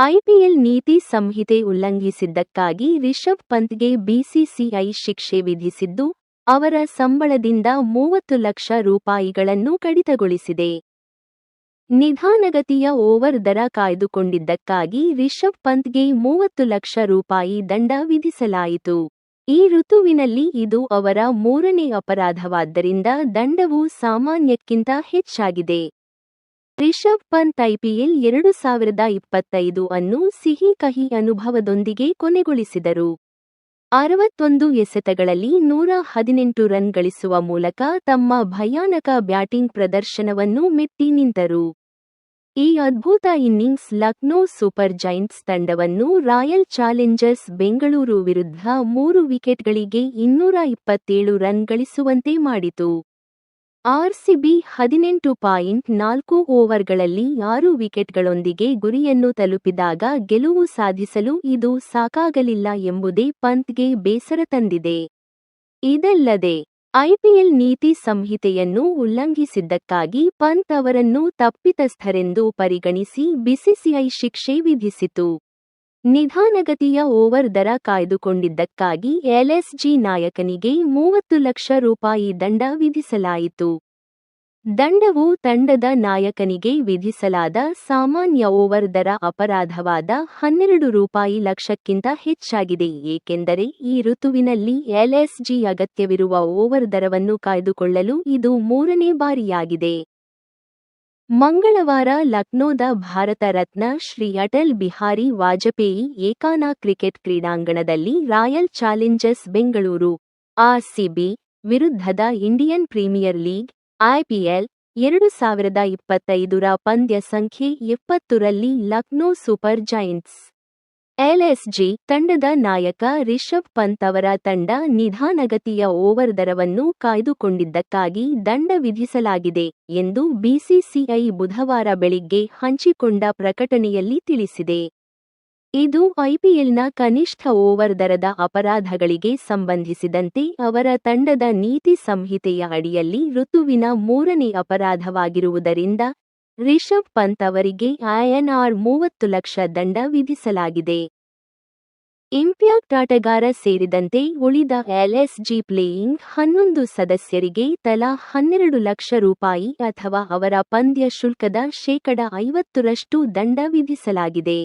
IPL ನೀತಿ ಸಂಹಿತೆ ಉಲ್ಲಂಘಿಸಿದ್ದಕ್ಕಾಗಿ Rishabh ಪಂತ್ಗೆ BCCI ಶಿಕ್ಷೆ ವಿಧಿಸಿದ್ದು, ಅವರ ಸಂಬಳದಿಂದ ಮೂವತ್ತು ಲಕ್ಷ ರೂಪಾಯಿಗಳನ್ನು ಕಡಿತಗೊಳಿಸಿದೆ. ನಿಧಾನಗತಿಯ ಓವರ್ ದರ ಕಾಯ್ದುಕೊಂಡಿದ್ದಕ್ಕಾಗಿ ರಿಷಬ್ ಪಂತ್ಗೆ ಮೂವತ್ತು ಲಕ್ಷ ರೂಪಾಯಿ ದಂಡ ವಿಧಿಸಲಾಯಿತು. ಈ ಋತುವಿನಲ್ಲಿ ಇದು ಅವರ ಮೂರನೇ ಅಪರಾಧವಾದ್ದರಿಂದ ದಂಡವು ಸಾಮಾನ್ಯಕ್ಕಿಂತ ಹೆಚ್ಚಾಗಿದೆ. ರಿಷಬ್ ಪಂತ್ ಐಪಿಎಲ್ ಎರಡು ಸಾವಿರದ ಇಪ್ಪತ್ತೈದು ಅನ್ನು ಸಿಹಿ ಕಹಿ ಅನುಭವದೊಂದಿಗೆ ಕೊನೆಗೊಳಿಸಿದರು. ಅರವತ್ತೊಂದು ಎಸೆತಗಳಲ್ಲಿ ನೂರ ಹದಿನೆಂಟು ರನ್ ಗಳಿಸುವ ಮೂಲಕ ತಮ್ಮ ಭಯಾನಕ ಬ್ಯಾಟಿಂಗ್ ಪ್ರದರ್ಶನವನ್ನು ಮೆಟ್ಟಿ ನಿಂತರು. ಈ ಅದ್ಭುತ ಇನ್ನಿಂಗ್ಸ್ ಲಕ್ನೋ ಸೂಪರ್ ಜೈಂಟ್ಸ್ ತಂಡವನ್ನು ರಾಯಲ್ ಚಾಲೆಂಜರ್ಸ್ ಬೆಂಗಳೂರು ವಿರುದ್ಧ ಮೂರು ವಿಕೆಟ್ಗಳಿಗೆ ಇನ್ನೂರ ಇಪ್ಪತ್ತೇಳು ರನ್ ಗಳಿಸುವಂತೆ ಮಾಡಿತು. ಆರ್ಸಿಬಿ ಹದಿನೆಂಟು ಪಾಯಿಂಟ್ ನಾಲ್ಕು ಓವರ್ಗಳಲ್ಲಿ ಆರು ವಿಕೆಟ್ಗಳೊಂದಿಗೆ ಗುರಿಯನ್ನು ತಲುಪಿದಾಗ ಗೆಲುವು ಸಾಧಿಸಲು ಇದು ಸಾಕಾಗಲಿಲ್ಲ ಎಂಬುದೇ ಪಂತ್ಗೆ ಬೇಸರ ತಂದಿದೆ. ಇದಲ್ಲದೆ ಐಪಿಎಲ್ ನೀತಿ ಸಂಹಿತೆಯನ್ನು ಉಲ್ಲಂಘಿಸಿದ್ದಕ್ಕಾಗಿ ಪಂತ್ ಅವರನ್ನು ತಪ್ಪಿತಸ್ಥರೆಂದು ಪರಿಗಣಿಸಿ ಬಿಸಿಸಿಐ ಶಿಕ್ಷೆ ವಿಧಿಸಿತು. ನಿಧಾನಗತಿಯ ಓವರ್ ದರ ಕಾಯ್ದುಕೊಂಡಿದ್ದಕ್ಕಾಗಿ ಎಲ್ಎಸ್ಜಿ ನಾಯಕನಿಗೆ ಮೂವತ್ತು ಲಕ್ಷ ರೂಪಾಯಿ ದಂಡ ವಿಧಿಸಲಾಯಿತು. ದಂಡವು ತಂಡದ ನಾಯಕನಿಗೆ ವಿಧಿಸಲಾದ ಸಾಮಾನ್ಯ ಓವರ್ ದರ ಅಪರಾಧವಾದ ಹನ್ನೆರಡು ರೂಪಾಯಿ ಲಕ್ಷಕ್ಕಿಂತ ಹೆಚ್ಚಾಗಿದೆ, ಏಕೆಂದರೆ ಈ ಋತುವಿನಲ್ಲಿ ಎಲ್ಎಸ್ಜಿ ಅಗತ್ಯವಿರುವ ಓವರ್ ದರವನ್ನು ಕಾಯ್ದುಕೊಳ್ಳಲು ಇದು ಮೂರನೇ ಬಾರಿಯಾಗಿದೆ. ಮಂಗಳವಾರ ಲಕ್ನೋದ ಭಾರತ ರತ್ನ ಶ್ರೀ ಅಟಲ್ ಬಿಹಾರಿ ವಾಜಪೇಯಿ ಏಕಾನಾ ಕ್ರಿಕೆಟ್ ಕ್ರೀಡಾಂಗಣದಲ್ಲಿ ರಾಯಲ್ ಚಾಲೆಂಜರ್ಸ್ ಬೆಂಗಳೂರು ಆರ್ಸಿಬಿ ವಿರುದ್ಧದ ಇಂಡಿಯನ್ ಪ್ರೀಮಿಯರ್ ಲೀಗ್ ಐಪಿಎಲ್ ಎರಡು ಸಾವಿರದ ಇಪ್ಪತ್ತೈದರ ಪಂದ್ಯ ಸಂಖ್ಯೆ ಎಪ್ಪತ್ತರಲ್ಲಿ ಲಕ್ನೋ ಸೂಪರ್ ಜೈಂಟ್ಸ್ ಎಲ್ಎಸ್ಜಿ ತಂಡದ ನಾಯಕ ರಿಷಬ್ ಪಂತ್ ಅವರ ತಂಡ ನಿಧಾನಗತಿಯ ಓವರ್ ದರವನ್ನು ಕಾಯ್ದುಕೊಂಡಿದ್ದಕ್ಕಾಗಿ ದಂಡ ವಿಧಿಸಲಾಗಿದೆ ಎಂದು ಬಿಸಿಸಿಐ ಬುಧವಾರ ಬೆಳಿಗ್ಗೆ ಹಂಚಿಕೊಂಡ ಪ್ರಕಟಣೆಯಲ್ಲಿ ತಿಳಿಸಿದೆ. ಇದು ಐಪಿಎಲ್ನ ಕನಿಷ್ಠ ಓವರ್ ದರದ ಅಪರಾಧಗಳಿಗೆ ಸಂಬಂಧಿಸಿದಂತೆ ಅವರ ತಂಡದ ನೀತಿ ಸಂಹಿತೆಯ ಅಡಿಯಲ್ಲಿ ಋತುವಿನ ಮೂರನೇ ಅಪರಾಧವಾಗಿರುವುದರಿಂದ ರಿಷಬ್ ಪಂತ್ ಅವರಿಗೆ ಐಎನ್ಆರ್ ಮೂವತ್ತು ಲಕ್ಷ ದಂಡ ವಿಧಿಸಲಾಗಿದೆ. ಇಂಪ್ಯಾಕ್ಟ್ ಆಟಗಾರ ಸೇರಿದಂತೆ ಉಳಿದ ಎಲ್ಎಸ್ಜಿ ಪ್ಲೇಯಿಂಗ್ ಹನ್ನೊಂದು ಸದಸ್ಯರಿಗೆ ತಲಾ ಹನ್ನೆರಡು ಲಕ್ಷ ರೂಪಾಯಿ ಅಥವಾ ಅವರ ಪಂದ್ಯ ಶುಲ್ಕದ ಶೇಕಡ ಐವತ್ತರಷ್ಟು ದಂಡ ವಿಧಿಸಲಾಗಿದೆ.